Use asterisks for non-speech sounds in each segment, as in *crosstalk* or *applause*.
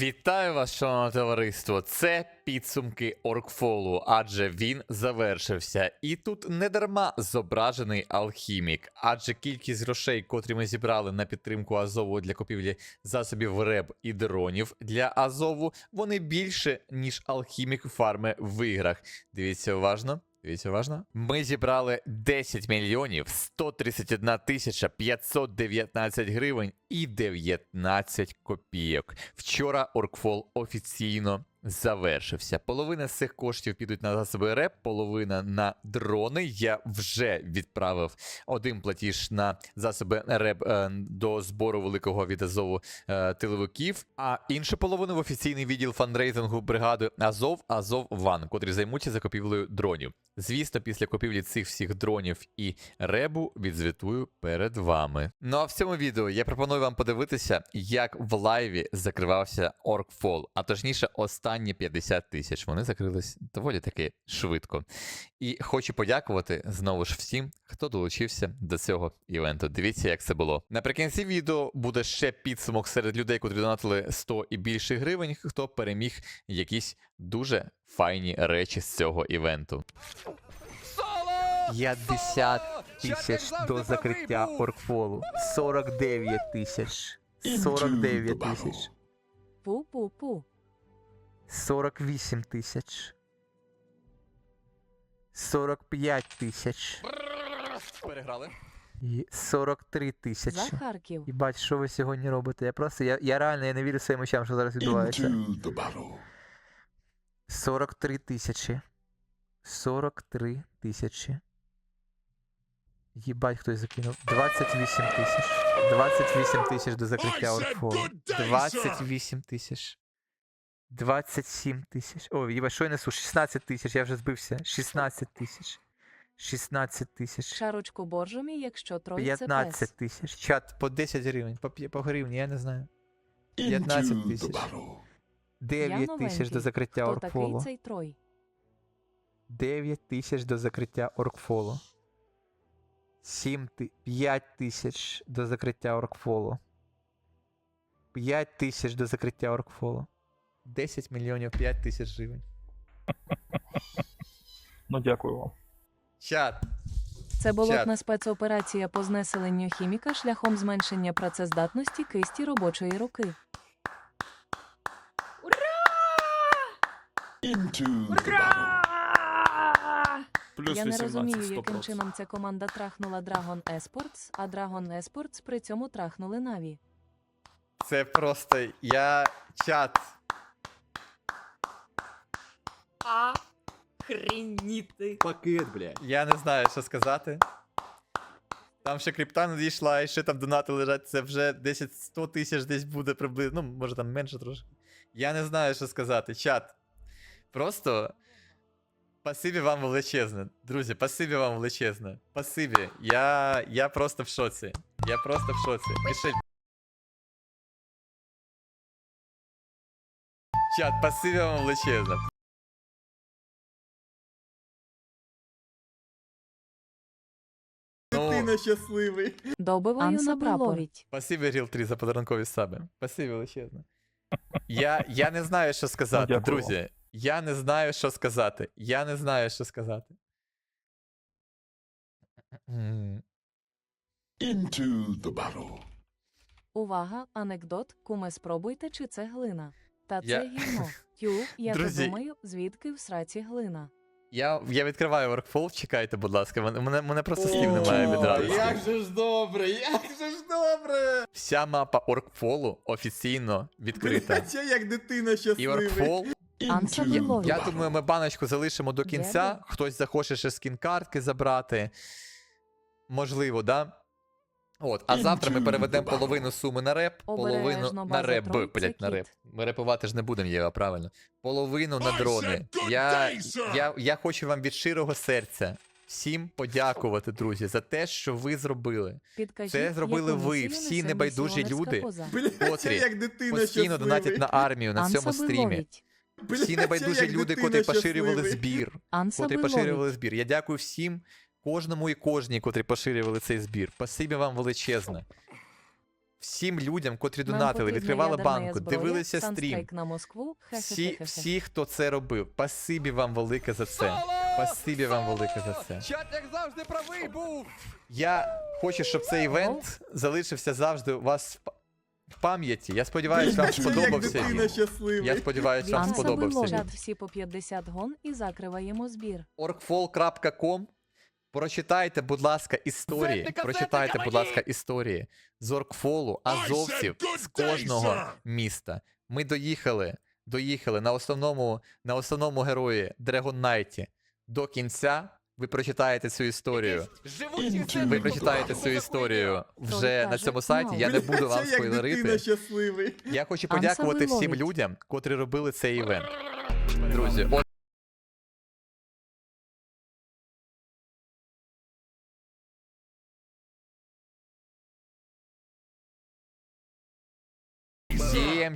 Вітаю вас, шановне товариство. Це підсумки Оркфолу, адже він завершився. І тут не дарма зображений алхімік, адже кількість грошей, котрі ми зібрали на підтримку Азову для купівлі засобів реб і дронів для Азову, вони більше, ніж алхімік фарми в іграх. Дивіться уважно. Дивіться уважно. Ми зібрали 10 мільйонів 131 тисяча 519 гривень і 19 копійок. Вчора Оркфол офіційно завершився. Половина з цих коштів підуть на засоби РЕП, половина на дрони. Я вже відправив один платіж на засоби РЕП е, до збору великого від Азову е, тиловиків, а іншу половину в офіційний відділ фандрейзингу бригади Азов Азов Ван, котрі займуться закупівлею дронів. Звісно, після купівлі цих всіх дронів і ребу відзвітую перед вами. Ну а в цьому відео я пропоную вам подивитися, як в лайві закривався Оркфол, а точніше, останні 50 тисяч. Вони закрились доволі таки швидко. І хочу подякувати знову ж всім, хто долучився до цього івенту. Дивіться, як це було. Наприкінці відео буде ще підсумок серед людей, котрі донатили 100 і більше гривень, хто переміг якісь дуже файні речі з цього івенту. 50 тисяч до закриття Оркфолу. 49 тисяч. 49 тисяч. Пу-пу-пу. 48 тисяч. 45 тисяч. Переграли. І 43 За тисячі. Харків. Їбать, що ви сьогодні робите? Я просто, я, я реально я не вірю своїм очам, що зараз відбувається. Into the battle. 43 тисячі. 43 тисячі. Їбать, хтось закинув. 28 тисяч. 28 тисяч до закриття sir. 28 тисяч. 27 тисяч. Ой, їбать, що я несу? 16 тисяч, я вже збився. 16 тисяч. 16 тисяч. Шарочку боржомі, якщо троє це 15 пес. тисяч. Чат по 10 гривень, по, п'я- по гривні, я не знаю. 15 the тисяч. 9 тисяч новенький. до закриття Хто такий Оркфолу. цей трой? 9 тисяч до закриття Оркфолу. 7 ти... 5 тисяч до закриття Оркфолу. 5 тисяч до закриття Оркфолу. 10 мільйонів 5 тисяч гривень. *laughs* Ну, дякую вам. Чат. Це болотна спецоперація по знеселенню хіміка шляхом зменшення працездатності кисті робочої руки. Into the battle. Плюс Я не розумію, 100%. яким чином ця команда трахнула Dragon Esports, а Dragon Esports при цьому трахнули Наві. Це просто я чат. Охреніти. Пакет, блядь. Я не знаю, що сказати. Там ще крипта надійшла, і ще там донати лежать. Це вже 10-100 тисяч десь буде приблизно. Ну, може там менше трошки. Я не знаю, що сказати. Чат. Просто. Пасибі вам величезне. Друзі, пасибі вам величезне. Пасибі. Я, я просто в шоці. Я просто в шоці. Пишіть. Чат, пасибі вам величезне. Щасливий. Добиваю на прапор. Спасибі, 3, за подарункові саби. Спасибі величезне. Я, я не знаю, що сказати, дякую друзі. Я не знаю, що сказати. Я не знаю, що сказати. Into the battle. Увага, анекдот, куме спробуйте, чи це глина. Та це Я- гівно. Тю, я то *laughs* Друзі. думаю, звідки в сраці глина. Я, я відкриваю Workfall, чекайте, будь ласка. Мене, мене, мене просто слів немає від радості. Як же ж добре, як же ж добре. Вся мапа Оркфолу офіційно відкрита. Блядь, я як дитина І щасливий. Оркфол. Я думаю, ми баночку залишимо до кінця. Хтось захоче ще скін-картки забрати. Можливо, да? От, а завтра ми переведемо половину суми на реп, половину на реп, блять, на реп. Ми репувати ж не будемо, Єва, правильно. Половину на дрони. Я, я, я хочу вам від щирого серця всім подякувати, друзі, за те, що ви зробили. Підкажіть, Це зробили ви, всі небайдужі люди. Блядь, котрі як дитина Постійно донатять на армію на Анса цьому стрімі. Блядь, Всі небайдужі люди, котрі поширювали збір. Анса котрі поширювали збір. Я дякую всім, кожному і кожній, котрі поширювали цей збір. Спасибі вам величезне. Всім людям, котрі донатили, відкривали банку, дивилися стрім. на Москву. Всі, всі, хто це робив, спасибі вам велике за це. Спасибі вам велике за це. Чат, як завжди, правий був. Я хочу, щоб цей івент залишився завжди у вас в в пам'яті. Я сподіваюся, вам Як сподобався дитина він. щасливий. Я сподіваюся, вам сподобався він. Чат всі по 50 гон і закриваємо збір. orgfall.com Прочитайте, будь ласка, історії. Зетника, Прочитайте, зетника будь ласка, історії з said азовців з кожного sir. міста. Ми доїхали, доїхали на основному, на основному герої Dragon Knight до кінця. Ви прочитаєте цю історію. Ви прочитаєте цю історію вже на цьому сайті. Я не буду вам спойлерити. щасливий. Я хочу подякувати всім людям, котрі робили цей івент. Друзі,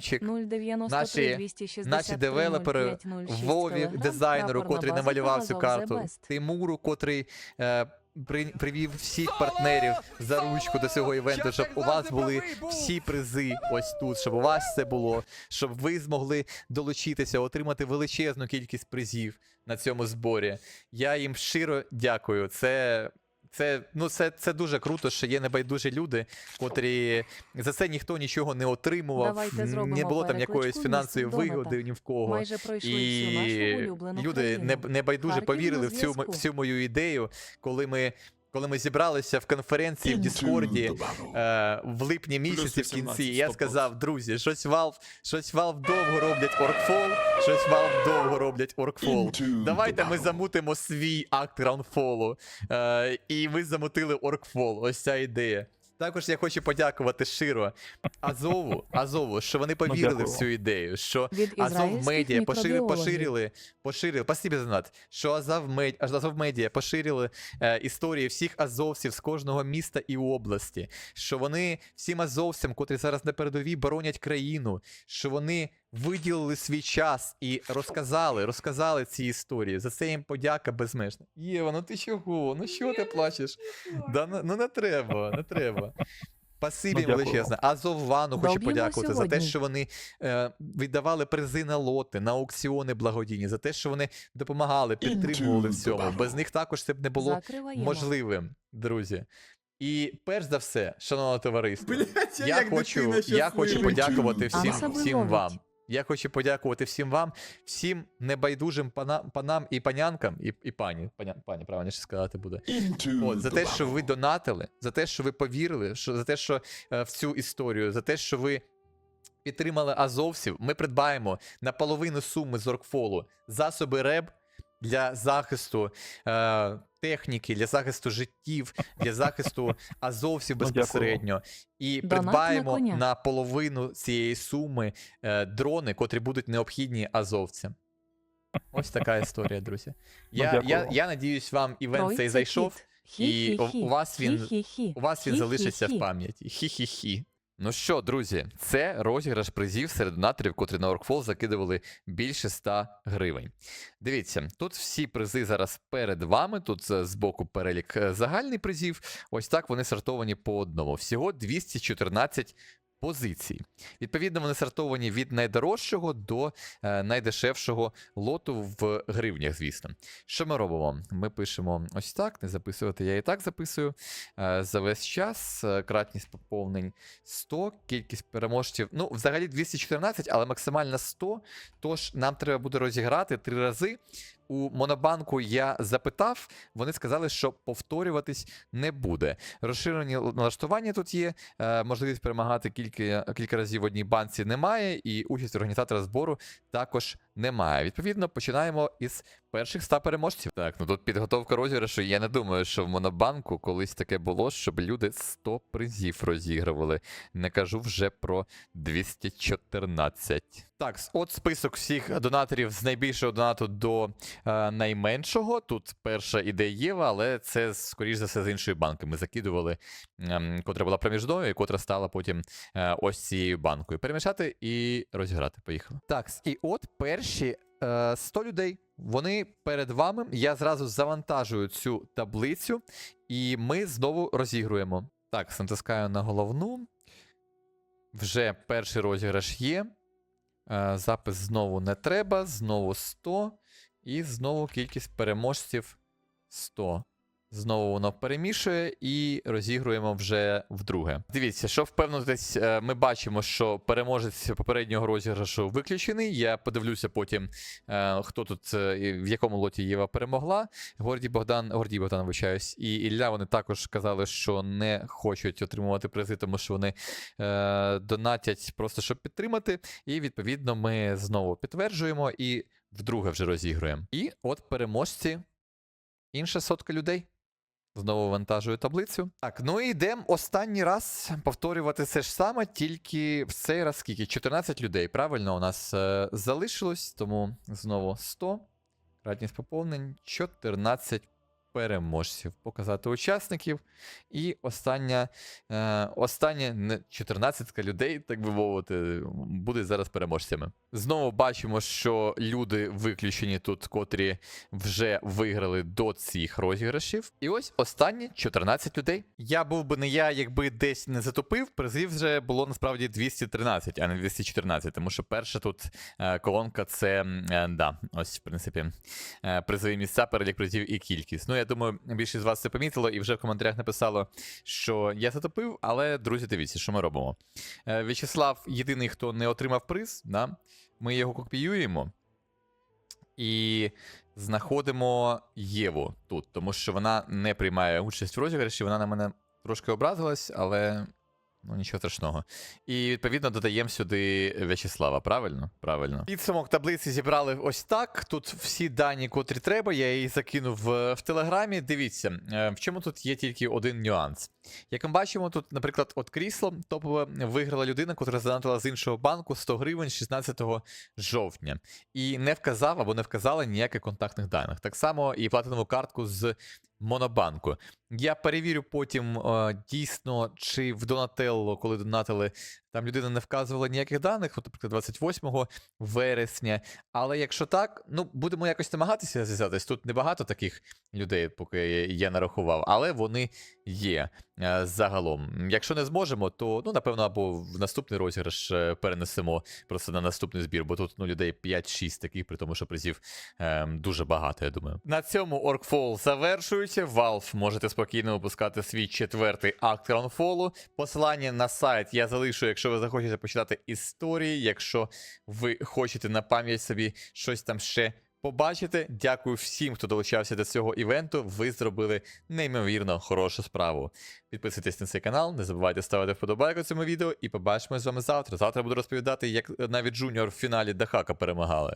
093 Наші- 263 наші девелопери, 0506 Вові, Телеграм, дизайнеру, котрий намалював цю карту, Тимуру, котрий е, при, привів всіх партнерів за ручку до цього івенту, щоб у вас були всі призи ось тут, щоб у вас це було, щоб ви змогли долучитися, отримати величезну кількість призів на цьому зборі. Я їм щиро дякую. Це. Це, ну, це, це дуже круто, що є небайдужі люди, котрі за це ніхто нічого не отримував, не було там якоїсь фінансової вигоди ні в кого. Майже пройшли всю нашу улюблену люди не, небайдуже повірили в цю, в цю мою ідею, коли ми, коли ми зібралися в конференції в Діскорді е, в липні місяці в кінці. Я сказав, друзі, щось Valve, щось Valve довго роблять Orkfall, щось Valve довго роблять Orkfall. Давайте ми замутимо свій акт Roundfall. Е, і ви замутили Orkfall. Ось ця ідея. Також я хочу подякувати щиро Азову, Азову, що вони повірили в цю ідею, що Від Азов Медіа поширили, поширили, поширили, спасибі за донат, що Азов, медіа, Азов Медіа поширили е, історії всіх азовців з кожного міста і області, що вони всім азовцям, котрі зараз на передовій боронять країну, що вони виділили свій час і розказали, розказали ці історії. За це їм подяка безмежна. Єва, ну ти чого? Ну що ти плачеш? Да, ну, ну не треба, не треба. Спасибі Ну, величезне. Азоввану хочу Доб'ємо подякувати за те, сьогодні. що вони е, віддавали призи на лоти, на аукціони благодійні, за те, що вони допомагали, підтримували в цьому. Без них також це б не було Закриваємо. можливим, друзі. І перш за все, шановне товариство, Блядь, я, я як хочу, дитина я хочу подякувати всім, всім вам. Я хочу подякувати всім вам, всім небайдужим пана, панам і панянкам, і, і пані, паня, пані, правильніше сказати буде. От, за те, що ви донатили, за те, що ви повірили, що, за те, що е, в цю історію, за те, що ви підтримали азовців, ми придбаємо на половину суми з Оркфолу засоби РЕБ для захисту е, техніки, для захисту життів, для захисту азовців Ну, безпосередньо. І на придбаємо на половину цієї суми е, дрони, котрі будуть необхідні азовцям. Ось така історія, друзі. Я, я, дякую. я надіюсь, вам івент цей зайшов. і у- вас він- У вас він залишиться в пам'яті. Хі-хі-хі. Ну що, друзі, це розіграш призів серед донаторів, котрі на Оркфол закидували більше 100 гривень. Дивіться, тут всі призи зараз перед вами. Тут з збоку перелік е, загальний призів. Ось так вони сортовані по одному. Всього 214 позицій. Відповідно, вони сортовані від найдорожчого до е, найдешевшого лоту в гривнях, звісно. Що ми робимо? Ми пишемо ось так, не записувати я і так записую. Е, За весь час е, кратність поповнень 100, кількість переможців. Ну, взагалі 214, але максимально 100. Тож нам треба буде розіграти три рази. У Монобанку я запитав, вони сказали, що повторюватись не буде. Розширені налаштування тут є. е, Можливість перемагати кілька, кілька разів в одній банці немає, і участь організатора збору також немає. Відповідно, починаємо із перших 100 переможців. Так, ну тут підготовка розіграшу. Я не думаю, що в Монобанку колись таке було, щоб люди 100 призів розігрували. Не кажу вже про 214. Так, от список всіх донаторів з найбільшого донату до е, найменшого. Тут перша іде Єва, але це, скоріш за все, з іншої банки. Ми закидували, ем, котра була проміжною, і котра стала потім е, ось цією банкою. Перемішати і розіграти. Поїхали. Так, і от перші е, 100 людей. Вони перед вами. Я зразу завантажую цю таблицю, і ми знову розігруємо. Так, натискаю на головну. Вже перший розіграш є. Е, Запис знову не треба, знову 100. І знову кількість переможців 100. Знову воно перемішує і розігруємо вже вдруге. Дивіться, що впевнитись, е, ми бачимо, що переможець попереднього розіграшу виключений. Я подивлюся потім, е, хто тут е, і в якому лоті Єва перемогла. Гордій Богдан, Гордій Богдан, вибачаюсь, і Ілля вони також казали, що не хочуть отримувати призи, тому що вони донатять просто щоб підтримати. І відповідно ми знову підтверджуємо і вдруге вже розігруємо. І от переможці. Інша сотка людей. Знову вантажую таблицю. Так, ну і йдемо останній раз повторювати все ж саме, тільки в цей раз скільки? 14 людей. Правильно, у нас е, залишилось, тому знову 100. Кратність поповнень 14 переможців. Показати учасників. І остання, е, остання 14 людей, так би мовити, буде зараз переможцями. Знову бачимо, що люди виключені тут, котрі вже виграли до цих розіграшів. І ось останні 14 людей. Я був би не я, якби десь не затопив. Призів вже було насправді 213, а не 214, тому що перша тут е, колонка це е, да, ось в принципі е, призові місця, перелік призів і кількість. Ну я думаю, більшість з вас це помітило і вже в коментарях написало, що я затопив, але друзі, дивіться, що ми робимо. Е, В'ячеслав єдиний, хто не отримав приз, да? ми його копіюємо і знаходимо Єву тут, тому що вона не приймає участь в розіграші, вона на мене трошки образилась, але ну нічого страшного. І відповідно додаємо сюди В'ячеслава, правильно? Правильно. Підсумок таблиці зібрали ось так. Тут всі дані, котрі треба, я її закинув в, в телеграмі. Дивіться, е, в чому тут є тільки один нюанс. Як ми бачимо, тут, наприклад, от крісло топове виграла людина, котра задонатила з іншого банку 100 гривень 16 жовтня. І не вказав або не вказала ніяких контактних даних. Так само і платинову картку з Монобанку. Я перевірю потім е, дійсно, чи в Донателло, коли донатили, там людина не вказувала ніяких даних, от, наприклад, 28 вересня. Але якщо так, ну будемо якось намагатися зв'язатись. Тут небагато таких людей, поки я нарахував, але вони є е, загалом. Якщо не зможемо, то ну напевно або в наступний розіграш е, перенесемо просто на наступний збір, бо тут ну, людей 5-6 таких, при тому, що призів е, дуже багато, я думаю. На цьому Orkfall завершується. Valve можете спокійно випускати свій четвертий акт Crownfall. Посилання на сайт я залишу, ви захочете почитати історії, якщо ви хочете на пам'ять собі щось там ще побачити. Дякую всім, хто долучався до цього івенту. Ви зробили неймовірно хорошу справу. Підписуйтесь на цей канал, не забувайте ставити вподобайку цьому відео і побачимо з вами завтра. Завтра буду розповідати, як навіть Джуніор в фіналі Дахака перемагали.